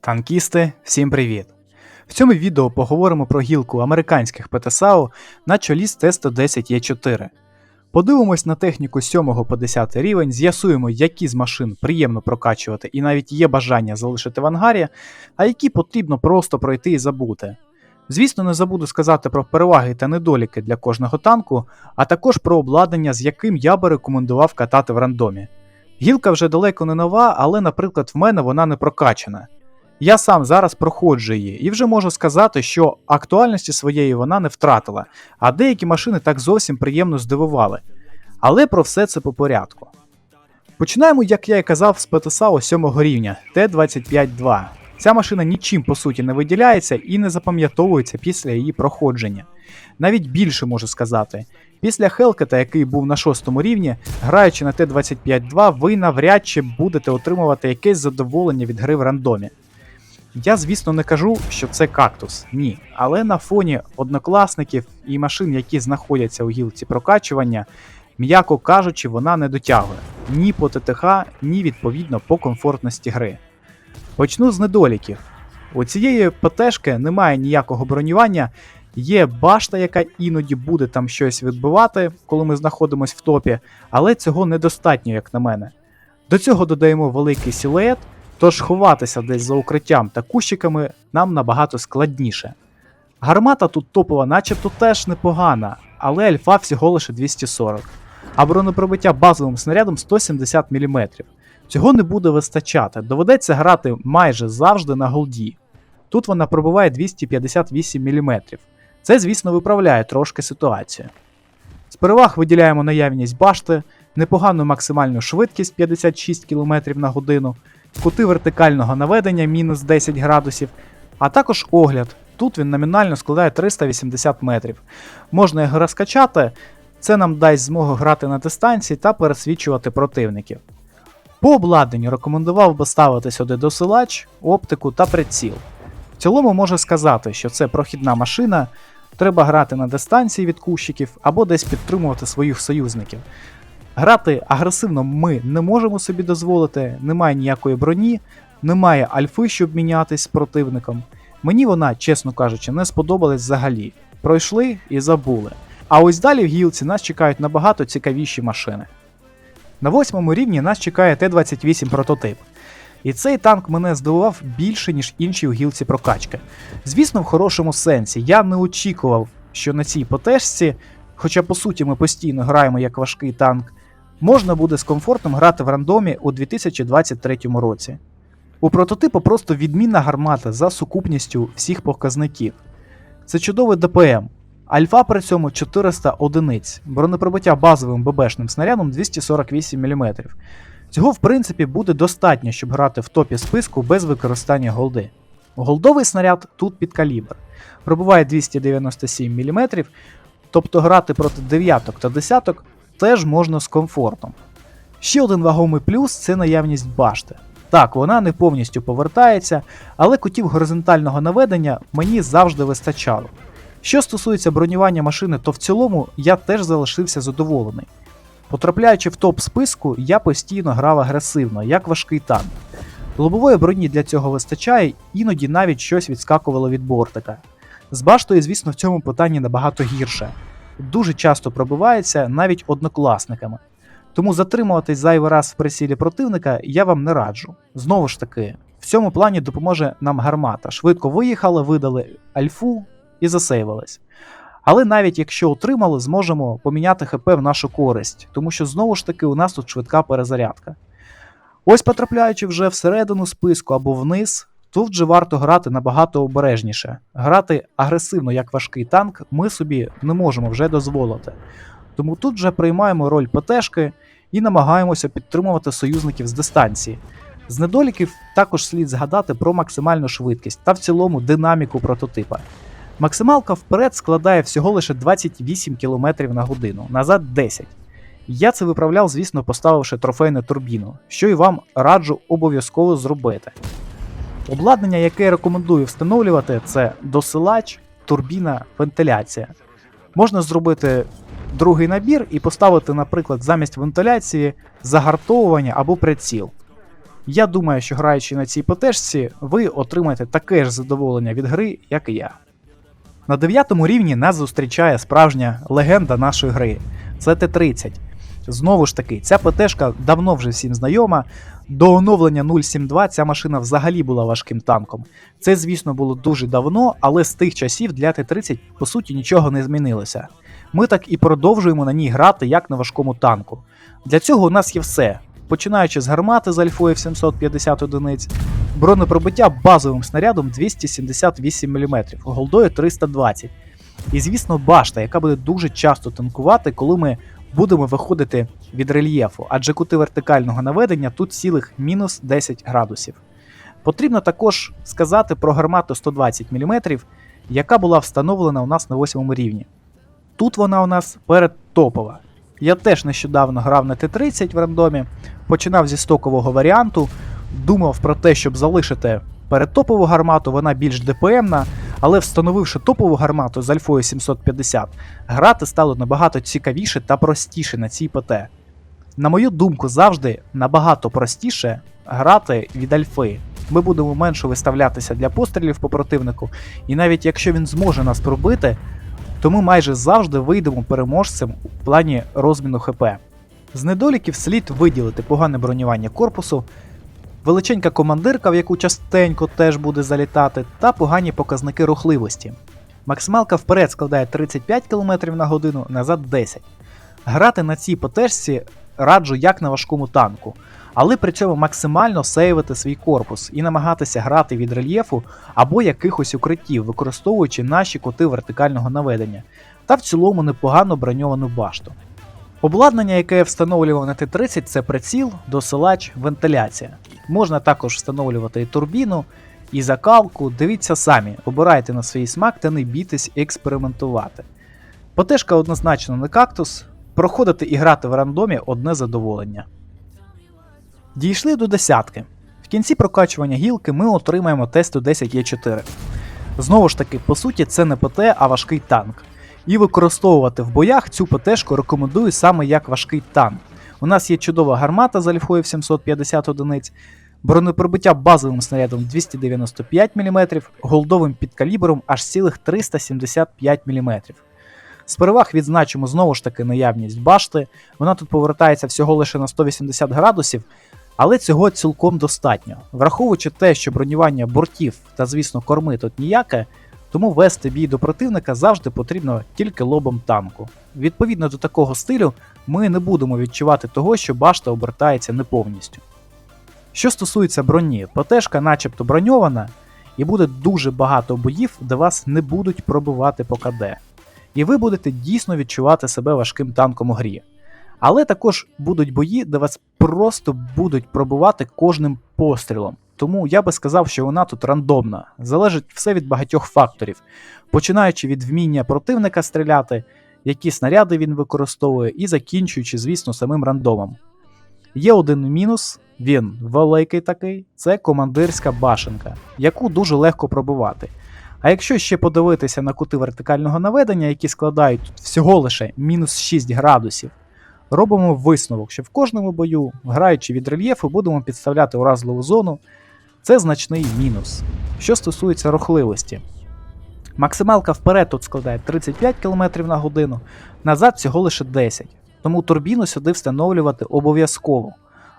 Танкісти, всім привіт! В цьому відео поговоримо про гілку американських ПТСАУ на чолі з Т-110Е4. Подивимось на техніку 7 по 10 рівень, з'ясуємо, які з машин приємно прокачувати і навіть є бажання залишити в ангарі, а які потрібно просто пройти і забути. Звісно, не забуду сказати про переваги та недоліки для кожного танку, а також про обладнання, з яким я би рекомендував катати в рандомі. Гілка вже далеко не нова, але, наприклад, в мене вона не прокачана. Я сам зараз проходжу її і вже можу сказати, що актуальності своєї вона не втратила, а деякі машини так зовсім приємно здивували. Але про все це по порядку. Починаємо, як я і казав, з ПТСАУ 7 рівня Т-25-2. Ця машина нічим по суті не виділяється і не запам'ятовується після її проходження. Навіть більше можу сказати. Після Хелкета, який був на 6 рівні, граючи на Т-25-2, ви навряд чи будете отримувати якесь задоволення від гри в рандомі. Я, звісно, не кажу, що це кактус, ні. Але на фоні однокласників і машин, які знаходяться у гілці прокачування, м'яко кажучи, вона не дотягує ні по ТТХ, ні відповідно по комфортності гри. Почну з недоліків. У цієї ПТшки немає ніякого бронювання, є башта, яка іноді буде там щось відбивати, коли ми знаходимося в топі, але цього недостатньо, як на мене. До цього додаємо великий силует, Тож ховатися десь за укриттям та кущиками нам набагато складніше. Гармата тут топова, начебто теж непогана, але альфа всього лише 240, а бронепробиття базовим снарядом 170 мм. Цього не буде вистачати, доведеться грати майже завжди на голді. Тут вона пробиває 258 мм. Це, звісно, виправляє трошки ситуацію. З переваг виділяємо наявність башти, непогану максимальну швидкість 56 км на годину, кути вертикального наведення мінус 10 градусів, а також огляд. Тут він номінально складає 380 метрів. Можна його розкачати, це нам дасть змогу грати на дистанції та пересвічувати противників. По обладнанню рекомендував би ставити сюди досилач, оптику та приціл. В цілому можу сказати, що це прохідна машина, треба грати на дистанції від кущиків або десь підтримувати своїх союзників. Грати агресивно ми не можемо собі дозволити, немає ніякої броні, немає альфи, щоб мінятись з противником. Мені вона, чесно кажучи, не сподобалась взагалі. Пройшли і забули. А ось далі в гілці нас чекають набагато цікавіші машини. На восьмому рівні нас чекає Т-28 прототип. І цей танк мене здивував більше, ніж інші у гілці прокачки. Звісно, в хорошому сенсі. Я не очікував, що на цій потежці, хоча по суті ми постійно граємо як важкий танк, можна буде з комфортом грати в рандомі у 2023 році. У прототипу просто відмінна гармата за сукупністю всіх показників. Це чудовий ДПМ. Альфа при цьому 400 одиниць, бронепробиття базовим ББшним снарядом 248 мм. Цього, в принципі, буде достатньо, щоб грати в топі списку без використання голди. Голдовий снаряд тут під калібр. Пробиває 297 мм, тобто грати проти дев'яток та десяток теж можна з комфортом. Ще один вагомий плюс це наявність башти. Так, вона не повністю повертається, але кутів горизонтального наведення мені завжди вистачало. Що стосується бронювання машини, то в цілому я теж залишився задоволений. Потрапляючи в топ списку, я постійно грав агресивно, як важкий танк. Лобової броні для цього вистачає, іноді навіть щось відскакувало від бортика. З баштою, звісно, в цьому питанні набагато гірше. Дуже часто пробивається навіть однокласниками. Тому затримуватись зайвий раз в прицілі противника я вам не раджу. Знову ж таки, в цьому плані допоможе нам гармата. Швидко виїхали, видали альфу і засейвились. Але навіть якщо отримали, зможемо поміняти ХП в нашу користь, тому що знову ж таки у нас тут швидка перезарядка. Ось потрапляючи вже всередину списку або вниз, тут вже варто грати набагато обережніше. Грати агресивно як важкий танк ми собі не можемо вже дозволити. Тому тут вже приймаємо роль ПТшки і намагаємося підтримувати союзників з дистанції. З недоліків також слід згадати про максимальну швидкість та в цілому динаміку прототипа. Максималка вперед складає всього лише 28 км на годину, назад 10. Я це виправляв, звісно, поставивши трофейну турбіну, що і вам раджу обов'язково зробити. Обладнання, яке я рекомендую встановлювати, це досилач, турбіна, вентиляція. Можна зробити другий набір і поставити, наприклад, замість вентиляції загартовування або приціл. Я думаю, що граючи на цій ПТшці, ви отримаєте таке ж задоволення від гри, як і я. На 9 рівні нас зустрічає справжня легенда нашої гри. Це Т-30. Знову ж таки, ця ПТшка давно вже всім знайома. До оновлення 072 ця машина взагалі була важким танком. Це, звісно, було дуже давно, але з тих часів для Т-30 по суті нічого не змінилося. Ми так і продовжуємо на ній грати як на важкому танку. Для цього у нас є все. Починаючи з гармати з альфою в 750 одиниць, бронепробиття базовим снарядом 278 мм, голдою 320 І, звісно, башта, яка буде дуже часто танкувати, коли ми будемо виходити від рельєфу, адже кути вертикального наведення тут цілих мінус 10 градусів. Потрібно також сказати про гармату 120 мм, яка була встановлена у нас на 8 рівні. Тут вона у нас передтопова. Я теж нещодавно грав на Т-30 в рандомі, починав зі стокового варіанту, думав про те, щоб залишити передтопову гармату, вона більш ДПМна, але встановивши топову гармату з Альфою 750, грати стало набагато цікавіше та простіше на цій ПТ. На мою думку, завжди набагато простіше грати від Альфи. Ми будемо менше виставлятися для пострілів по противнику, і навіть якщо він зможе нас пробити, то ми майже завжди вийдемо переможцем у плані розміну ХП. З недоліків слід виділити погане бронювання корпусу, величенька командирка, в яку частенько теж буде залітати, та погані показники рухливості. Максималка вперед складає 35 км на годину, назад 10. Грати на цій потежці раджу як на важкому танку, але при цьому максимально сейвити свій корпус і намагатися грати від рельєфу або якихось укриттів, використовуючи наші коти вертикального наведення, та в цілому непогано броньовану башту. Обладнання, яке я встановлював на Т-30, це приціл, досилач, вентиляція. Можна також встановлювати і турбіну, і закалку. Дивіться самі, обирайте на свій смак та не бійтесь експериментувати. Потежка однозначно не кактус, проходити і грати в рандомі одне задоволення. Дійшли до десятки. В кінці прокачування гілки ми отримаємо Т-110Е4. Знову ж таки, по суті, це не ПТ, а важкий танк. І використовувати в боях цю ПТшку рекомендую саме як важкий танк. У нас є чудова гармата з альфою в 750 одиниць, бронепробиття базовим снарядом 295 мм, голдовим підкалібром аж цілих 375 мм. З переваг відзначимо знову ж таки наявність башти. Вона тут повертається всього лише на 180 градусів, але цього цілком достатньо. Враховуючи те, що бронювання бортів та, звісно, корми тут ніяке, тому вести бій до противника завжди потрібно тільки лобом танку. Відповідно до такого стилю, ми не будемо відчувати того, що башта обертається не повністю. Що стосується броні, ПТшка начебто броньована, і буде дуже багато боїв, де вас не будуть пробивати по КД. І ви будете дійсно відчувати себе важким танком у грі. Але також будуть бої, де вас просто будуть пробивати кожним пострілом. Тому я би сказав, що вона тут рандомна. Залежить все від багатьох факторів, починаючи від вміння противника стріляти, які снаряди він використовує, і закінчуючи, звісно, самим рандомом. Є один мінус, він великий такий, це командирська башенка, яку дуже легко пробивати. А якщо ще подивитися на кути вертикального наведення, які складають всього лише мінус 6 градусів, робимо висновок, що в кожному бою, граючи від рельєфу, будемо підставляти уразливу зону. Це значний мінус. Що стосується рухливості. Максималка вперед тут складає 35 км на годину, назад всього лише 10 тому турбіну сюди встановлювати обов'язково.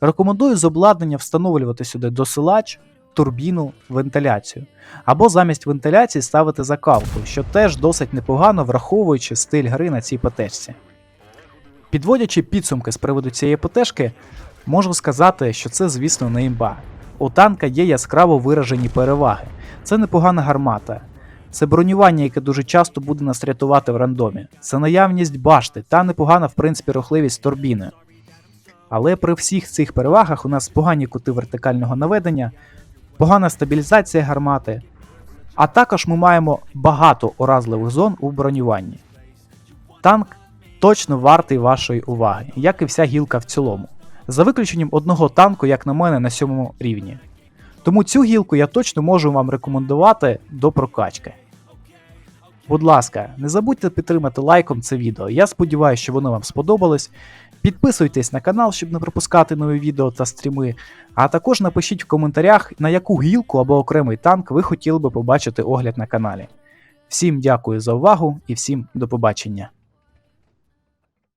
Рекомендую з обладнання встановлювати сюди досилач, турбіну, вентиляцію. Або замість вентиляції ставити закалку, що теж досить непогано враховуючи стиль гри на цій ПТшці. Підводячи підсумки з приводу цієї ПТшки, можу сказати, що це, звісно, не імба. У танка є яскраво виражені переваги. Це непогана гармата. Це бронювання, яке дуже часто буде нас рятувати в рандомі. Це наявність башти та непогана, в принципі, рухливість турбіни. Але при всіх цих перевагах у нас погані кути вертикального наведення, погана стабілізація гармати, а також ми маємо багато уразливих зон у бронюванні. Танк точно вартий вашої уваги, як і вся гілка в цілому. За виключенням одного танку, як на мене, на сьомому рівні. Тому цю гілку я точно можу вам рекомендувати до прокачки. Будь ласка, не забудьте підтримати лайком це відео. Я сподіваюся, що воно вам сподобалось. Підписуйтесь на канал, щоб не пропускати нові відео та стріми. А також напишіть в коментарях, на яку гілку або окремий танк ви хотіли би побачити огляд на каналі. Всім дякую за увагу і всім до побачення.